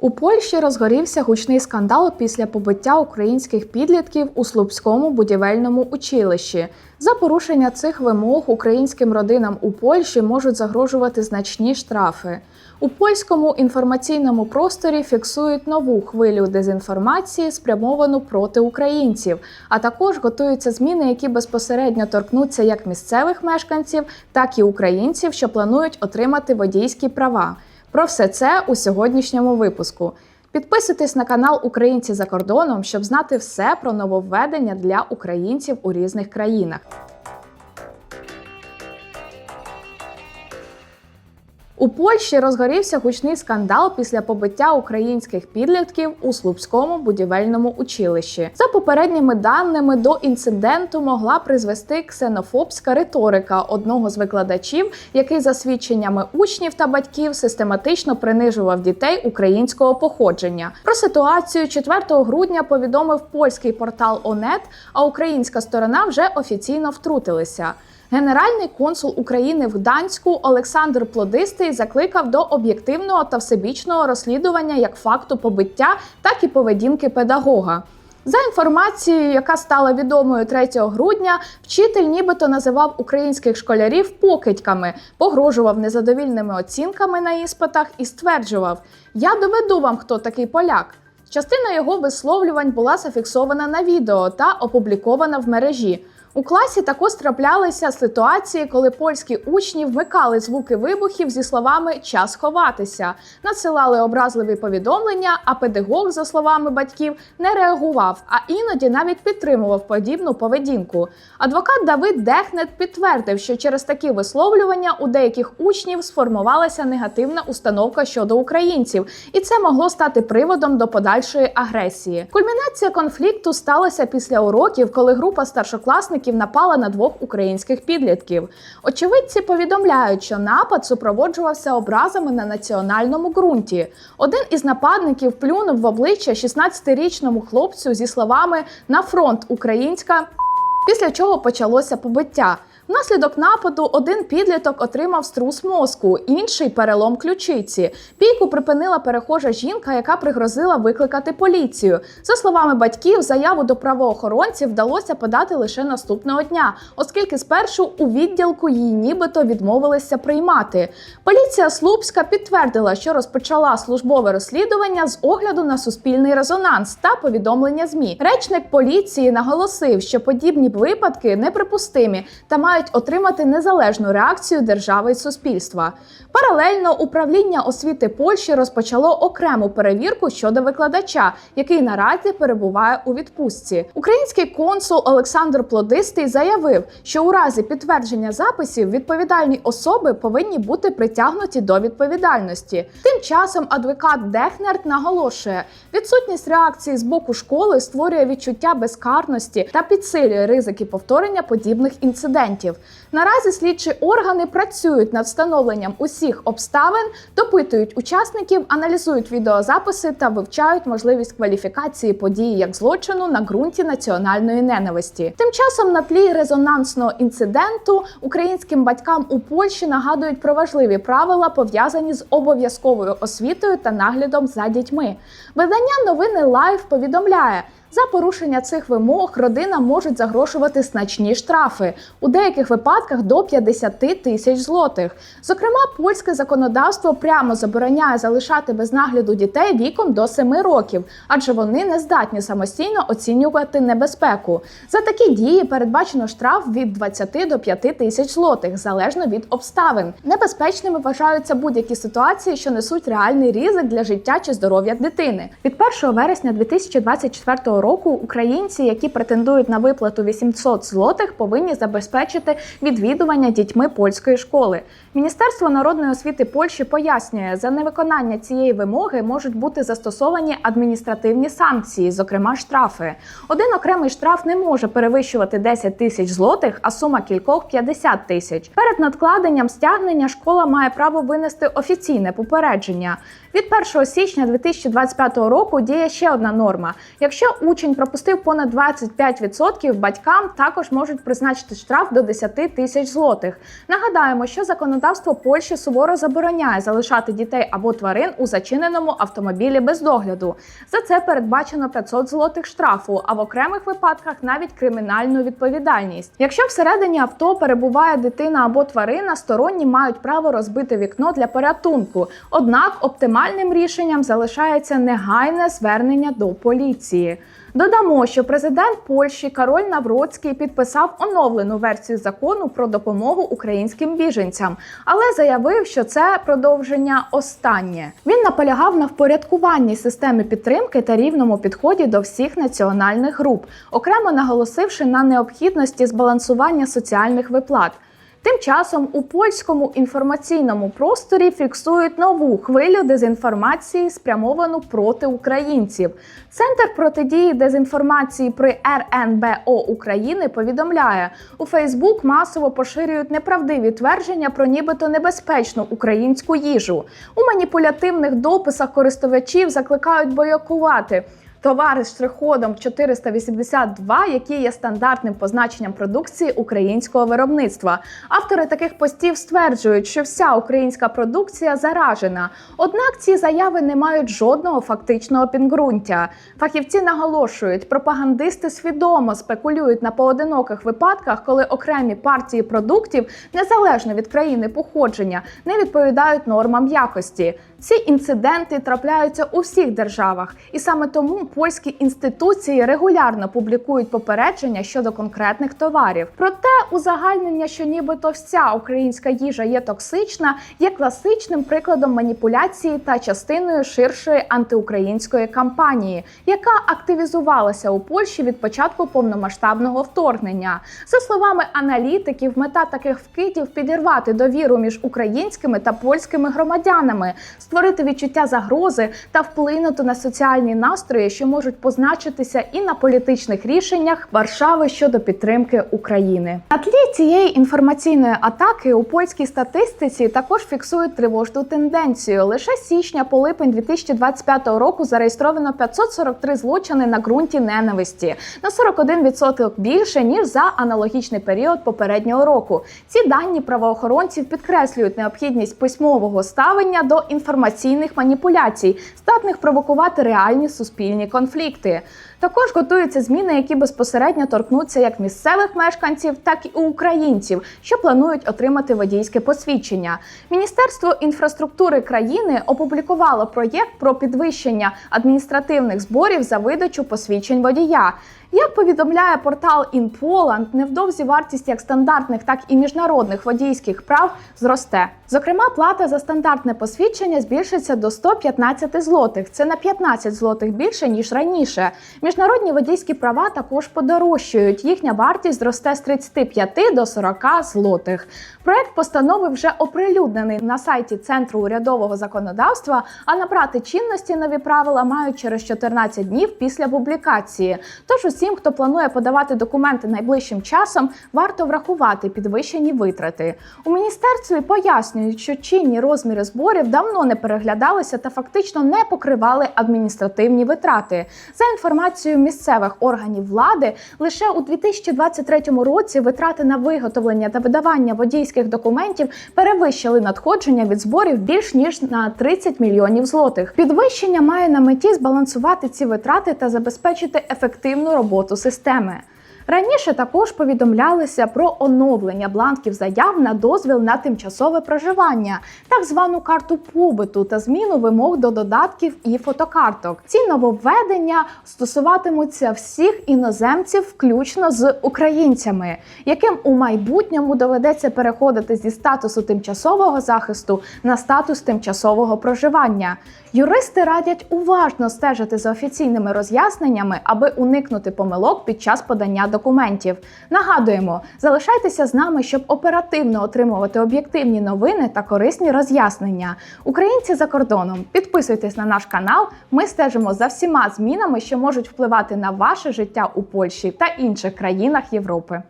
У Польщі розгорівся гучний скандал після побиття українських підлітків у Слупському будівельному училищі. За порушення цих вимог українським родинам у Польщі можуть загрожувати значні штрафи. У польському інформаційному просторі фіксують нову хвилю дезінформації, спрямовану проти українців, а також готуються зміни, які безпосередньо торкнуться як місцевих мешканців, так і українців, що планують отримати водійські права. Про все це у сьогоднішньому випуску. Підписуйтесь на канал Українці за кордоном, щоб знати все про нововведення для українців у різних країнах. У Польщі розгорівся гучний скандал після побиття українських підлітків у Слупському будівельному училищі. За попередніми даними до інциденту могла призвести ксенофобська риторика одного з викладачів, який за свідченнями учнів та батьків систематично принижував дітей українського походження. Про ситуацію 4 грудня повідомив польський портал ОНЕТ, а українська сторона вже офіційно втрутилася. Генеральний консул України в Гданську Олександр Плодистий закликав до об'єктивного та всебічного розслідування як факту побиття, так і поведінки педагога. За інформацією, яка стала відомою 3 грудня, вчитель нібито називав українських школярів покидьками, погрожував незадовільними оцінками на іспитах і стверджував: Я доведу вам, хто такий поляк. Частина його висловлювань була зафіксована на відео та опублікована в мережі. У класі також траплялися ситуації, коли польські учні вмикали звуки вибухів зі словами час ховатися, надсилали образливі повідомлення, а педагог, за словами батьків, не реагував, а іноді навіть підтримував подібну поведінку. Адвокат Давид Дехнет підтвердив, що через такі висловлювання у деяких учнів сформувалася негативна установка щодо українців, і це могло стати приводом до подальшої агресії. Кульмінація конфлікту сталася після уроків, коли група старшокласників напала на двох українських підлітків. Очевидці повідомляють, що напад супроводжувався образами на національному ґрунті. Один із нападників плюнув в обличчя 16-річному хлопцю зі словами на фронт українська. Після чого почалося побиття. Внаслідок нападу один підліток отримав струс мозку, інший перелом ключиці. Бійку припинила перехожа жінка, яка пригрозила викликати поліцію. За словами батьків, заяву до правоохоронців вдалося подати лише наступного дня, оскільки спершу у відділку її нібито відмовилися приймати. Поліція Слупська підтвердила, що розпочала службове розслідування з огляду на суспільний резонанс та повідомлення змі. Речник поліції наголосив, що подібні випадки неприпустимі та мають отримати незалежну реакцію держави і суспільства. Паралельно управління освіти Польщі розпочало окрему перевірку щодо викладача, який наразі перебуває у відпустці. Український консул Олександр Плодистий заявив, що у разі підтвердження записів відповідальні особи повинні бути притягнуті до відповідальності. Тим часом адвокат Дехнерт наголошує, відсутність реакції з боку школи створює відчуття безкарності та підсилює ризики повторення подібних інцидентів. Наразі слідчі органи працюють над встановленням усіх обставин, допитують учасників, аналізують відеозаписи та вивчають можливість кваліфікації події як злочину на ґрунті національної ненависті. Тим часом на тлі резонансного інциденту українським батькам у Польщі нагадують про важливі правила, пов'язані з обов'язковою освітою та наглядом за дітьми. Видання новини Лайф повідомляє. За порушення цих вимог родина можуть загрошувати значні штрафи у деяких випадках до 50 тисяч злотих. Зокрема, польське законодавство прямо забороняє залишати без нагляду дітей віком до 7 років, адже вони не здатні самостійно оцінювати небезпеку. За такі дії передбачено штраф від 20 до 5 тисяч злотих, залежно від обставин. Небезпечними вважаються будь-які ситуації, що несуть реальний ризик для життя чи здоров'я дитини. Від 1 вересня 2024 року українці, які претендують на виплату 800 злотих, повинні забезпечити відвідування дітьми польської школи. Міністерство народної освіти Польщі пояснює, за невиконання цієї вимоги можуть бути застосовані адміністративні санкції, зокрема штрафи. Один окремий штраф не може перевищувати 10 тисяч злотих, а сума кількох 50 тисяч. Перед надкладенням стягнення школа має право винести офіційне попередження. Від 1 січня 2025 року діє ще одна норма. Якщо учень пропустив понад 25%, батькам також можуть призначити штраф до 10 тисяч злотих. Нагадаємо, що законодавство Польщі суворо забороняє залишати дітей або тварин у зачиненому автомобілі без догляду. За це передбачено 500 злотих штрафу, а в окремих випадках навіть кримінальну відповідальність. Якщо всередині авто перебуває дитина або тварина, сторонні мають право розбити вікно для порятунку. Однак оптимальним рішенням залишається негайне звернення до поліції. Додамо, що президент Польщі Кароль Навроцький підписав оновлену версію закону про допомогу українським біженцям, але заявив, що це продовження останнє. Він наполягав на впорядкуванні системи підтримки та рівному підході до всіх національних груп, окремо наголосивши на необхідності збалансування соціальних виплат. Тим часом у польському інформаційному просторі фіксують нову хвилю дезінформації, спрямовану проти українців. Центр протидії дезінформації при РНБО України повідомляє, у Фейсбук масово поширюють неправдиві твердження про нібито небезпечну українську їжу. У маніпулятивних дописах користувачів закликають бойокувати. Товари з штрих-кодом 482, який є стандартним позначенням продукції українського виробництва. Автори таких постів стверджують, що вся українська продукція заражена. Однак ці заяви не мають жодного фактичного підґрунтя. Фахівці наголошують, пропагандисти свідомо спекулюють на поодиноких випадках, коли окремі партії продуктів, незалежно від країни походження, не відповідають нормам якості. Ці інциденти трапляються у всіх державах, і саме тому польські інституції регулярно публікують попередження щодо конкретних товарів. Проте узагальнення, що нібито вся українська їжа є токсична, є класичним прикладом маніпуляції та частиною ширшої антиукраїнської кампанії, яка активізувалася у Польщі від початку повномасштабного вторгнення. За словами аналітиків, мета таких вкидів підірвати довіру між українськими та польськими громадянами створити відчуття загрози та вплинути на соціальні настрої, що можуть позначитися і на політичних рішеннях Варшави щодо підтримки України. На тлі цієї інформаційної атаки у польській статистиці також фіксують тривожну тенденцію. Лише січня по липень 2025 року зареєстровано 543 злочини на ґрунті ненависті на 41% більше ніж за аналогічний період попереднього року. Ці дані правоохоронців підкреслюють необхідність письмового ставлення до інформаційних маніпуляцій, здатних провокувати реальні суспільні конфлікти. Також готуються зміни, які безпосередньо торкнуться як місцевих мешканців, так і українців, що планують отримати водійське посвідчення. Міністерство інфраструктури країни опублікувало проєкт про підвищення адміністративних зборів за видачу посвідчень водія. Як повідомляє портал InPoland, невдовзі вартість як стандартних, так і міжнародних водійських прав зросте. Зокрема, плата за стандартне посвідчення збільшиться до 115 злотих. Це на 15 злотих більше ніж раніше. Міжнародні водійські права також подорожчають. Їхня вартість зросте з 35 до 40 злотих. Проект постанови вже оприлюднений на сайті Центру урядового законодавства. А набрати чинності нові правила мають через 14 днів після публікації. Тож усім, хто планує подавати документи найближчим часом, варто врахувати підвищені витрати. У міністерстві пояснюють, що чинні розміри зборів давно не переглядалися та фактично не покривали адміністративні витрати. За інформацією місцевих органів влади, лише у 2023 році витрати на виготовлення та видавання водійських документів перевищили надходження від зборів більш ніж на 30 мільйонів злотих. Підвищення має на меті збалансувати ці витрати та забезпечити ефективну роботу системи. Раніше також повідомлялися про оновлення бланків заяв на дозвіл на тимчасове проживання, так звану карту побиту та зміну вимог до додатків і фотокарток. Ці нововведення стосуватимуться всіх іноземців, включно з українцями, яким у майбутньому доведеться переходити зі статусу тимчасового захисту на статус тимчасового проживання. Юристи радять уважно стежити за офіційними роз'ясненнями, аби уникнути помилок під час подання документів. Нагадуємо, залишайтеся з нами, щоб оперативно отримувати об'єктивні новини та корисні роз'яснення. Українці за кордоном, підписуйтесь на наш канал. Ми стежимо за всіма змінами, що можуть впливати на ваше життя у Польщі та інших країнах Європи.